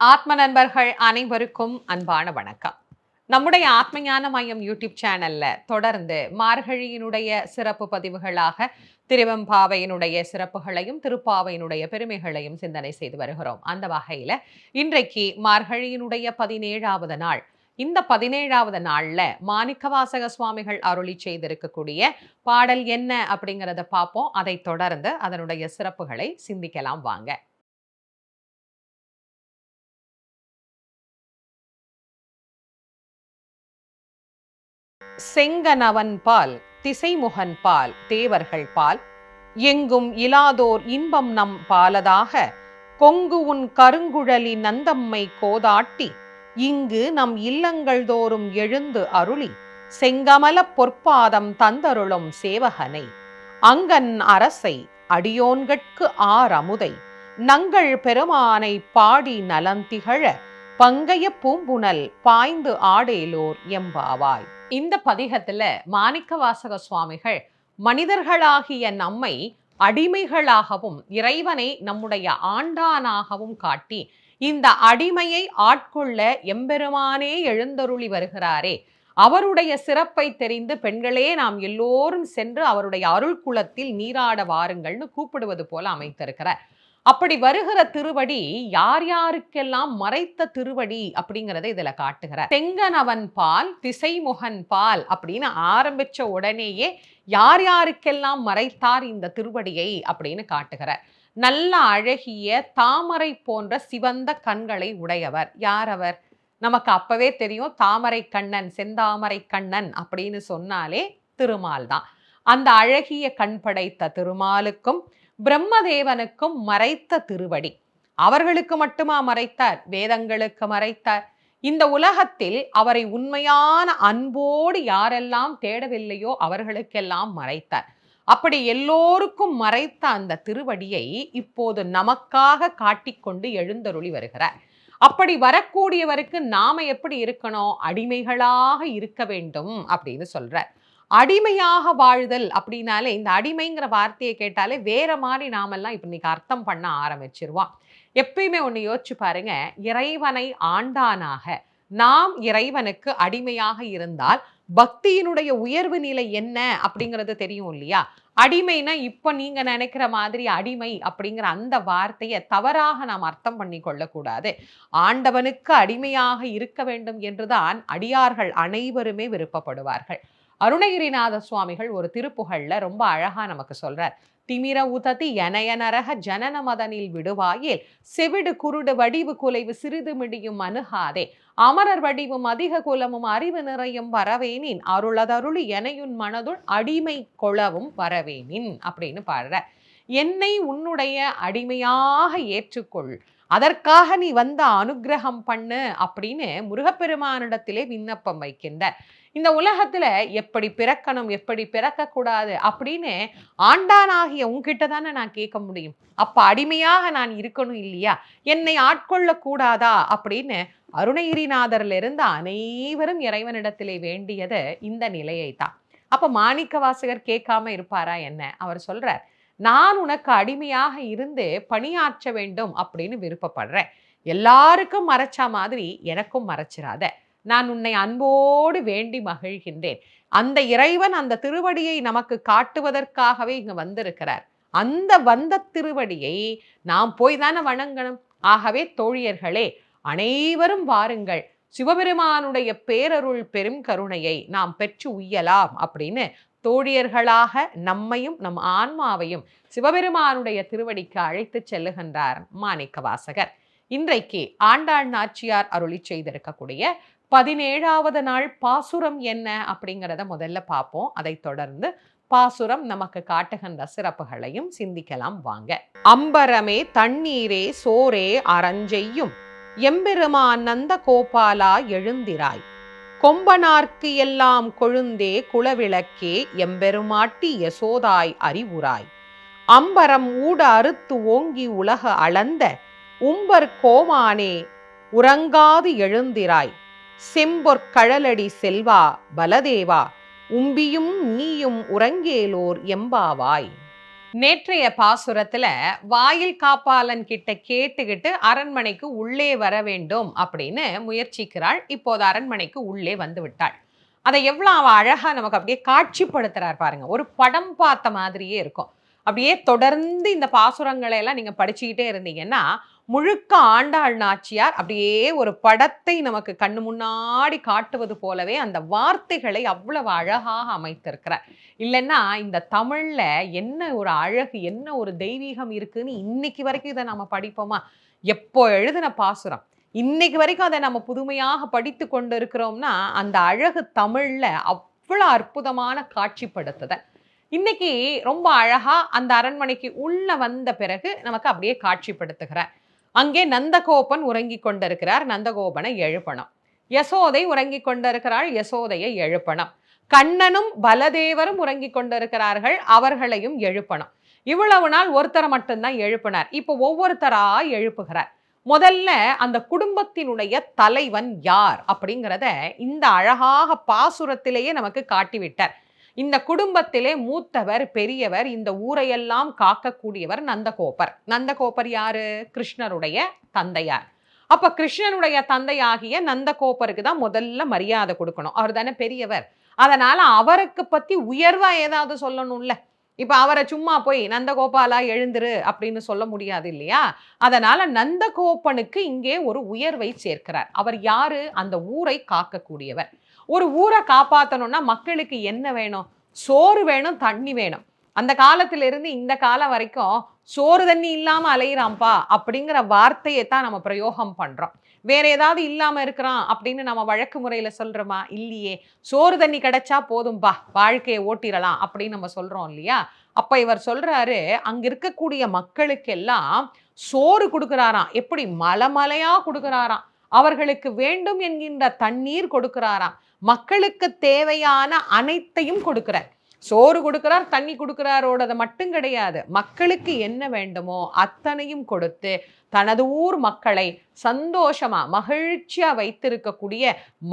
ஆத்ம நண்பர்கள் அனைவருக்கும் அன்பான வணக்கம். நம்முடைய ஆத்மஞான மையம் யூடியூப் சேனல்ல தொடர்ந்து மார்கழியினுடைய சிறப்பு பதிவுகளாக திருவெம்பாவையினுடைய சிறப்புகளையும் திருப்பாவையினுடைய பெருமைகளையும் சிந்தனை செய்து வருகிறோம். அந்த வகையில இன்றைக்கு மார்கழியினுடைய பதினேழாவது நாள். இந்த பதினேழாவது நாள்ல மாணிக்கவாசக சுவாமிகள் அருளி செய்திருக்கக்கூடிய பாடல் என்ன அப்படிங்கிறத பார்ப்போம். அதை தொடர்ந்து அதனுடைய சிறப்புகளை சிந்திக்கலாம் வாங்க. செங்கனவன் பால் திசைமுகன் பால் தேவர்கள் பால் எங்கும் இலாதோர் இன்பம் நம் பாலதாக கொங்கு உன் கருங்குழலி நந்தம்மை கோதாட்டி இங்கு நம் இல்லங்கள் தோறும் எழுந்து அருளி செங்கமல பொற்பாதம் தந்தருளும் சேவகனை அங்கன் அரசை அடியோன்கட்கு ஆரமுதை நங்கள் பெருமானை பாடி நலந்திகழ பங்கைய பூம்புணல் பாய்ந்து ஆடேலோர் எம்பாவாய். இந்த பதிகத்துல மாணிக்க வாசக சுவாமிகள் மனிதர்களாகிய நம்மை அடிமைகளாகவும் இறைவனை நம்முடைய ஆண்டானாகவும் காட்டி இந்த அடிமையை ஆட்கொள்ள எம்பெருமானே எழுந்தருளி வருகிறாரே. அவருடைய சிறப்பை தெரிந்து பெண்களே நாம் எல்லோரும் சென்று அவருடைய அருள் குலத்தில் நீராட வாருங்கள்னு கூப்பிடுவது போல அமைத்திருக்கிறார். அப்படி வருகிற திருவடி யார் யாருக்கெல்லாம் மறைத்த திருவடி அப்படிங்கிறத இதுல காட்டுகிறார் செங்கனவன் பால் திசைமுகன் பால் அப்படின்னு ஆரம்பிச்ச உடனேயே யார் யாருக்கெல்லாம் மறைத்தார் இந்த திருவடியை அப்படின்னு காட்டுகிறார் நல்ல அழகிய தாமரை போன்ற சிவந்த கண்களை உடையவர். யார் அவர்? நமக்கு அப்பவே தெரியும் தாமரை கண்ணன் செந்தாமரை கண்ணன் அப்படின்னு சொன்னாலே திருமால் தான். அந்த அழகிய கண் படைத்த திருமாலுக்கும் பிரம்மதேவனுக்கும் மறைத்த திருவடி. அவர்களுக்கு மட்டுமா மறைத்தார்? வேதங்களுக்கு மறைத்தார். இந்த உலகத்தில் அவரை உண்மையான அன்போடு யாரெல்லாம் தேடவில்லையோ அவர்களுக்கெல்லாம் மறைத்தார். அப்படி எல்லோருக்கும் மறைத்த அந்த திருவடியை இப்போது நமக்காக காட்டிக்கொண்டு எழுந்தருளி வருகிறார். அப்படி வரக்கூடியவருக்கு நாம எப்படி இருக்கணும்? அடிமைகளாக இருக்க வேண்டும் அப்படின்னு சொல்றார். அடிமையாக வாழுதல் அப்படின்னாலே இந்த அடிமைங்கிற வார்த்தையை கேட்டாலே வேற மாதிரி நாமெல்லாம் இப்போ இன்னைக்கு அர்த்தம் பண்ண ஆரம்பிச்சிருவோம். எப்பயுமே ஒன்று யோசிச்சு பாருங்க இறைவனை ஆண்டானாக நாம் இறைவனுக்கு அடிமையாக இருந்தால் பக்தியினுடைய உயர்வு நிலை என்ன அப்படிங்கிறது தெரியும் இல்லையா? அடிமைனா இப்போ நீங்க நினைக்கிற மாதிரி அடிமை அப்படிங்கிற அந்த வார்த்தையை தவறாக நாம் அர்த்தம் பண்ணி கொள்ளக்கூடாது. ஆண்டவனுக்கு அடிமையாக இருக்க வேண்டும் என்றுதான் அடியார்கள் அனைவருமே விருப்பப்படுவார்கள். அருணகிரிநாத சுவாமிகள் ஒரு திருப்புகழில் ரொம்ப அழகாக நமக்கு சொல்கிறார் திமிர உததி எனையனரக ஜனன மதனில் விடுவாயில் செவிடு குருடு வடிவு குலைவு சிறிது மிடியும் அணுகாதே. அமரர் வடிவும் அதிக குலமும் அறிவு நிறையும் வரவேனின் அருளதருளி எனையுன் மனதுள் அடிமை கொளவும் வரவேனின் அப்படின்னு பாடுற என்னை உன்னுடைய அடிமையாக ஏற்றுக்கொள். அதற்காக நீ வந்த அனுகிரகம் பண்ணு அப்படின்னு முருகப்பெருமானிடத்திலே விண்ணப்பம் வைக்கின்ற இந்த உலகத்துல எப்படி பிறக்கணும் எப்படி பிறக்கக்கூடாது அப்படின்னு ஆண்டானாகிய உங்ககிட்ட தானே நான் கேட்க முடியும். அப்ப அடிமையாக நான் இருக்கணும் இல்லையா? என்னை ஆட்கொள்ள கூடாதா? அப்படின்னு அருணகிரிநாதர்ல இருந்து அனைவரும் இறைவனிடத்திலே வேண்டியது இந்த நிலையை தான் அப்ப மாணிக்க வாசகர் கேட்காம இருப்பாரா என்ன? அவர் சொல்றார் நான் உனக்கு அடிமையாக இருந்து பணியாற்ற வேண்டும் அப்படின்னு விருப்பப்படுறேன். எல்லாருக்கும் மறைச்சா மாதிரி எனக்கும் மறைச்சிராத. நான் உன்னை அன்போடு வேண்டி மகிழ்கின்றேன். அந்த இறைவன் அந்த திருவடியை நமக்கு காட்டுவதற்காகவே இங்கே வந்திருக்கிறார். அந்த வந்த திருவடியை நாம் போய் தானே வணங்கணும்? ஆகவே தோழியர்களே அனைவரும் வாருங்கள். சிவபெருமானுடைய பேரருள் பெரும் கருணையை நாம் பெற்று உய்யலாம் அப்படின்னு தோழியர்களாக நம்மையும் நம் ஆன்மாவையும் சிவபெருமானுடைய திருவடிக்கு அழைத்து செல்லுகின்றார் மாணிக்க வாசகர் இன்றைக்கு ஆண்டாள் நாச்சியார் அருளி செய்திருக்கக்கூடிய பதினேழாவது நாள் பாசுரம் என்ன அப்படிங்கிறத முதல்ல பார்ப்போம். அதை தொடர்ந்து பாசுரம் நமக்கு காட்டுகின்ற சிறப்புகளையும் சிந்திக்கலாம் வாங்க. அம்பரமே தண்ணீரே சோரே அரஞ்செய்யும் எம்பெருமான் நந்த கோபாலா எழுந்திராய். கொம்பனார்க்கு எல்லாம் கொழுந்தே குளவிளக்கே எம்பெருமாட்டி யசோதாய் அறிவுராய். அம்பரம் ஊட அறுத்து ஓங்கி உலக அளந்த உம்பர் கோமானே உறங்காது எழுந்திராய். செம்பொற்கழலடி செல்வா பலதேவா உம்பியும் நீயும் உறங்கேலோர் எம்பாவாய். நேற்றைய பாசுரத்துல வாயில் காப்பாளன் கிட்ட கேட்டுக்கிட்டு அரண்மனைக்கு உள்ளே வர வேண்டும் அப்படின்னு முயற்சிக்கிறாள். இப்போது அரண்மனைக்கு உள்ளே வந்து விட்டாள். அதை எவ்வளோ அவள் அழகாக நமக்கு அப்படியே காட்சிப்படுத்துறார் பாருங்க. ஒரு படம் பார்த்த மாதிரியே இருக்கும். அப்படியே தொடர்ந்து இந்த பாசுரங்களை எல்லாம் நீங்கள் படிச்சுக்கிட்டே இருந்தீங்கன்னா முழுக்க ஆண்டாள் நாச்சியார் அப்படியே ஒரு படத்தை நமக்கு கண்ணு முன்னாடி காட்டுவது போலவே அந்த வார்த்தைகளை அவ்வளவு அழகாக அமைத்திருக்கிறார். இல்லைன்னா இந்த தமிழ்ல என்ன ஒரு அழகு என்ன ஒரு தெய்வீகம் இருக்குன்னு இன்னைக்கு வரைக்கும் இதை நம்ம படிப்போமா? எப்போ எழுதின பாசுரம்? இன்னைக்கு வரைக்கும் அதை நம்ம புதுமையாக படித்து கொண்டு இருக்கிறோம்னா அந்த அழகு தமிழ்ல அவ்வளோ அற்புதமான காட்சிப்படுத்துதல். இன்னைக்கு ரொம்ப அழகா அந்த அரண்மனைக்கு உள்ள வந்த பிறகு நமக்கு அப்படியே காட்சிப்படுத்துகிறேன் அங்கே நந்தகோபன் உறங்கி கொண்டிருக்கிறார். நந்தகோபனை எழுப்பணும். யசோதை உறங்கி கொண்டிருக்கிறாள். யசோதையை எழுப்பணும். கண்ணனும் பலதேவரும் உறங்கி கொண்டிருக்கிறார்கள். அவர்களையும் எழுப்பணும். இவ்வளவு நாள் ஒருத்தரை மட்டும்தான் எழுப்பினார். இப்போ ஒவ்வொருத்தரா எழுப்புகிறார். முதல்ல அந்த குடும்பத்தினுடைய தலைவன் யார் அப்படிங்கிறத இந்த அழகாக பாசுரத்திலேயே நமக்கு காட்டிவிட்டார். இந்த குடும்பத்திலே மூத்தவர் பெரியவர் இந்த ஊரையெல்லாம் காக்கக்கூடியவர் நந்தகோபர். நந்தகோபர் யாரு? கிருஷ்ணருடைய தந்தையார். அப்ப கிருஷ்ணனுடைய தந்தையாகிய நந்தகோபருக்கு தான் முதல்ல மரியாதை கொடுக்கணும். அவர் தானே பெரியவர். அதனால அவருக்கு பத்தி உயர்வா ஏதாவது சொல்லணும்ல. இப்ப அவரை சும்மா போய் நந்தகோபாலா எழுந்துரு அப்படின்னு சொல்ல முடியாது இல்லையா? அதனால நந்தகோபனுக்கு இங்கே ஒரு உயர்வை சேர்க்கிறார். அவர் யாரு? அந்த ஊரை காக்கக்கூடியவர். ஒரு ஊரை காப்பாற்றணும்னா மக்களுக்கு என்ன வேணும்? சோறு வேணும் தண்ணி வேணும். அந்த காலத்திலிருந்து இந்த காலம் வரைக்கும் சோறு தண்ணி இல்லாமல் அலையிறான்ப்பா அப்படிங்கிற வார்த்தையை தான் நம்ம பிரயோகம் பண்ணுறோம் வேற ஏதாவது இல்லாமல் இருக்கிறான் அப்படின்னு நம்ம வழக்கு முறையில் சொல்கிறோமா இல்லையே. சோறு தண்ணி கிடைச்சா போதும்பா வாழ்க்கையை ஓட்டிடலாம் அப்படின்னு நம்ம சொல்கிறோம் இல்லையா? அப்போ இவர் சொல்கிறாரு அங்கே இருக்கக்கூடிய மக்களுக்கெல்லாம் சோறு கொடுக்குறாராம். எப்படி? மலமலையா கொடுக்குறாராம். அவர்களுக்கு வேண்டும் என்கின்ற தண்ணீர் கொடுக்கிறாராம். மக்களுக்கு தேவையான அனைத்தையும் கொடுக்கிறார். சோறு கொடுக்கிறார் தண்ணி கொடுக்கிறாரோடது மட்டும் கிடையாது. மக்களுக்கு என்ன வேண்டுமோ அத்தனையும் கொடுத்து தனது ஊர் மக்களை சந்தோஷமா மகிழ்ச்சியா வைத்திருக்கக்கூடிய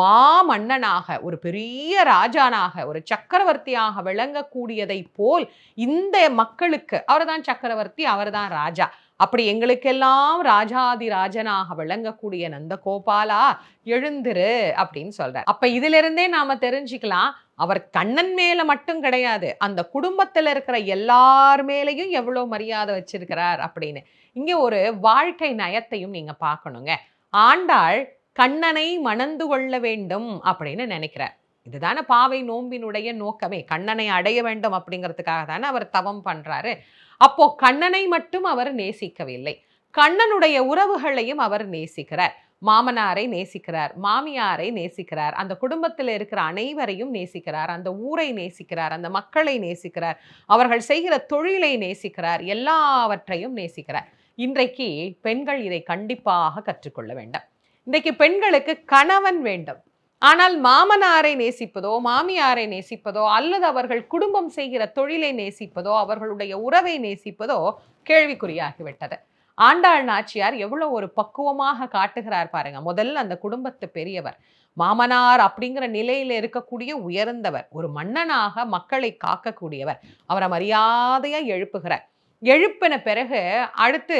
மாமன்னனாக ஒரு பெரிய ராஜானாக ஒரு சக்கரவர்த்தியாக விளங்கக்கூடியதை போல் இந்த மக்களுக்கு அவர்தான் சக்கரவர்த்தி அவர்தான் ராஜா. அப்படி எங்களுக்கெல்லாம் ராஜாதி ராஜனாக விளங்கக்கூடிய நந்த கோபாலா எழுந்திரு அப்படின்னு சொல்றார். அப்ப இதுல இருந்தே நாம தெரிஞ்சுக்கலாம் அவர் கண்ணன் மேல மட்டும் கிடையாது அந்த குடும்பத்துல இருக்கிற எல்லார் மேலையும் எவ்வளவு மரியாதை வச்சிருக்கிறார் அப்படின்னு. இங்க ஒரு வாழ்க்கை நயத்தையும் நீங்க பார்க்கணுங்க. ஆண்டாள் கண்ணனை மணந்து கொள்ள வேண்டும் அப்படின்னு நினைக்கிறார். இதுதானே பாவை நோம்பினுடைய நோக்கமே. கண்ணனை அடைய வேண்டும் அப்படிங்கிறதுக்காக தானே அவர் தவம் பண்றாரு. அப்போ கண்ணனை மட்டும் அவர் நேசிக்கவில்லை. கண்ணனுடைய உறவுகளையும் அவர் நேசிக்கிறார். மாமனாரை நேசிக்கிறார் மாமியாரை நேசிக்கிறார் அந்த குடும்பத்தில் இருக்கிற அனைவரையும் நேசிக்கிறார் அந்த ஊரை நேசிக்கிறார் அந்த மக்களை நேசிக்கிறார் அவர்கள் செய்கிற தொழிலை நேசிக்கிறார் எல்லாவற்றையும் நேசிக்கிறார். இன்றைக்கு பெண்கள் இதை கண்டிப்பாக கற்றுக்கொள்ள வேண்டும். இன்றைக்கு பெண்களுக்கு கணவன் வேண்டும். ஆனால் மாமனாரை நேசிப்பதோ மாமியாரை நேசிப்பதோ அல்லது அவர்கள் குடும்பம் செய்கிற தொழிலை நேசிப்பதோ அவர்களுடைய உறவை நேசிப்பதோ கேள்விக்குறியாகிவிட்டது. ஆண்டாள் நாச்சியார் எவ்வளோ ஒரு பக்குவமாக காட்டுகிறார் பாருங்க. முதல்ல அந்த குடும்பத்து பெரியவர். மாமனார் அப்படிங்கிற நிலையில் இருக்கக்கூடிய உயர்ந்தவர். ஒரு மன்னனாக மக்களை காக்கக்கூடியவர். அவரை மரியாதையாக எழுப்புகிறார். எழுப்பின பிறகு அடுத்து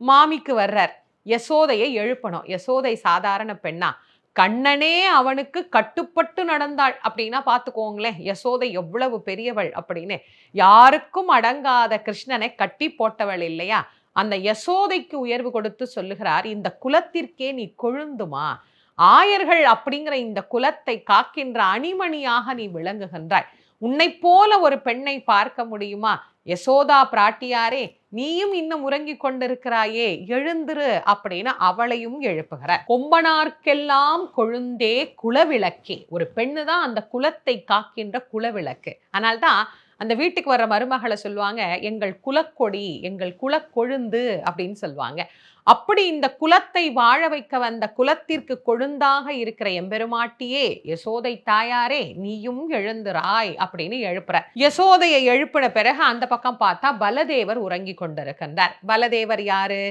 மாமிக்கு வர்றார். யசோதையை எழுப்பணும். யசோதை சாதாரண பெண்ணா. கண்ணனே அவனுக்கு கட்டுப்பட்டு நடந்தாள் அப்படின்னா பார்த்துக்கோங்களேன் யசோதை எவ்வளவு பெரியவள் அப்படின்னு. யாருக்கும் அடங்காத கிருஷ்ணனை கட்டி போட்டவள் இல்லையா? அந்த யசோதைக்கு உயர்வு கொடுத்து சொல்லுகிறார் இந்த குலத்திற்கே நீ கொழுந்துமா? ஆயர்கள் அப்படிங்கிற இந்த குலத்தை காக்கின்ற அணிமணியாக நீ விளங்குகின்றாய். உன்னை போல ஒரு பெண்ணை பார்க்க முடியுமா? யசோதா பிராட்டியாரே நீயும் இன்னும் உறங்கிக் கொண்டிருக்கிறாயே எழுந்துரு அப்படின்னு அவளையும் எழுப்புகிற கொம்பனார்க்கெல்லாம் கொழுந்தே குலவிளக்கே. ஒரு பெண்ணு தான் அந்த குலத்தை காக்கின்ற குலவிளக்கு. அதனால்தான் அந்த வீட்டுக்கு வர்ற மருமகளை சொல்லுவாங்க எங்கள் குலக்கொடி எங்கள் குலக்கொழுந்து அப்படின்னு சொல்லுவாங்க. அப்படி இந்த குலத்தை வாழ வைக்க வந்த குலத்திற்கு கொழுந்தாக இருக்கிற எம்பெருமாட்டியே யசோதை தாயாரே நீயும் எழுந்துராய் அப்படின்னு எழுப்புற. யசோதையை எழுப்பின பிறகு அந்த பக்கம் பார்த்தா பலதேவர் உறங்கி கொண்டிருக்கின்றார். பலதேவர் யாரு?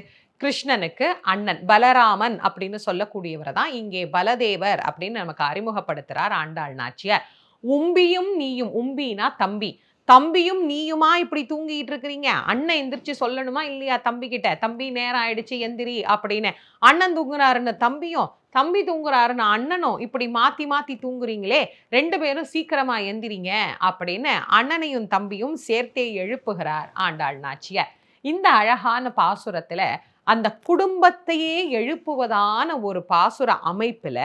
கிருஷ்ணனுக்கு அண்ணன் பலராமன் அப்படின்னு சொல்லக்கூடியவர் தான் இங்கே பலதேவர் அப்படின்னு நமக்கு அறிமுகப்படுத்துறார் ஆண்டாள் நாச்சியார். உம்பியும் நீயும் உம்பினா தம்பி தம்பியும் நீயுமா இப்படி தூங்கிட்டு இருக்கிறீங்க? அண்ணன் எந்திரிச்சு சொல்லணுமா இல்லையா தம்பி கிட்ட தம்பி நேரம் ஆயிடுச்சு எந்திரி அப்படின்னு. அண்ணன் தூங்குறாருன்னு தம்பியும் தம்பி தூங்குறாருன்னு அண்ணனும் இப்படி மாத்தி மாத்தி தூங்குறீங்களே ரெண்டு பேரும் சீக்கிரமா எந்திரிங்க அப்படின்னு அண்ணனையும் தம்பியும் சேர்த்தே எழுப்புகிறார் ஆண்டாள் நாச்சியார். இந்த அழகான பாசுரத்துல அந்த குடும்பத்தையே எழுப்புவதான ஒரு பாசுர அமைப்புல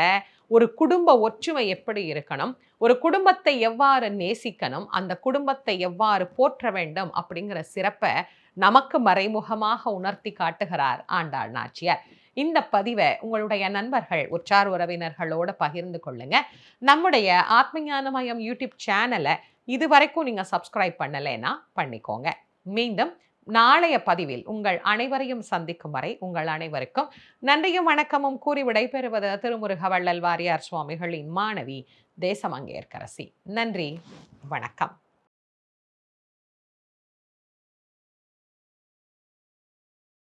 ஒரு குடும்ப ஒற்றுமை எப்படி இருக்கணும்? ஒரு குடும்பத்தை எவ்வாறு நேசிக்கணும்? அந்த குடும்பத்தை எவ்வாறு போற்ற வேண்டும்? அப்படிங்கிற சிறப்பை நமக்கு மறைமுகமாக உணர்த்தி காட்டுகிறார் ஆண்டாள் நாச்சியார். இந்த பதிவை உங்களுடைய நண்பர்கள் உற்றார் உறவினர்களோட பகிர்ந்து கொள்ளுங்க. நம்முடைய ஆத்மஞானமயம் யூடியூப் சேனலை இதுவரைக்கும் நீங்கள் சப்ஸ்கிரைப் பண்ணலைன்னா பண்ணிக்கோங்க. மீண்டும் நாளைய பதிவில் உங்கள் அனைவரையும் சந்திக்கும் வரை உங்கள் அனைவருக்கும் நன்றியும் வணக்கமும் கூறி விடைபெறுவது திருமுருக வள்ளல் வாரியார் சுவாமிகளின் மாணவி தேசமங்கேற்கரசி. நன்றி. வணக்கம்.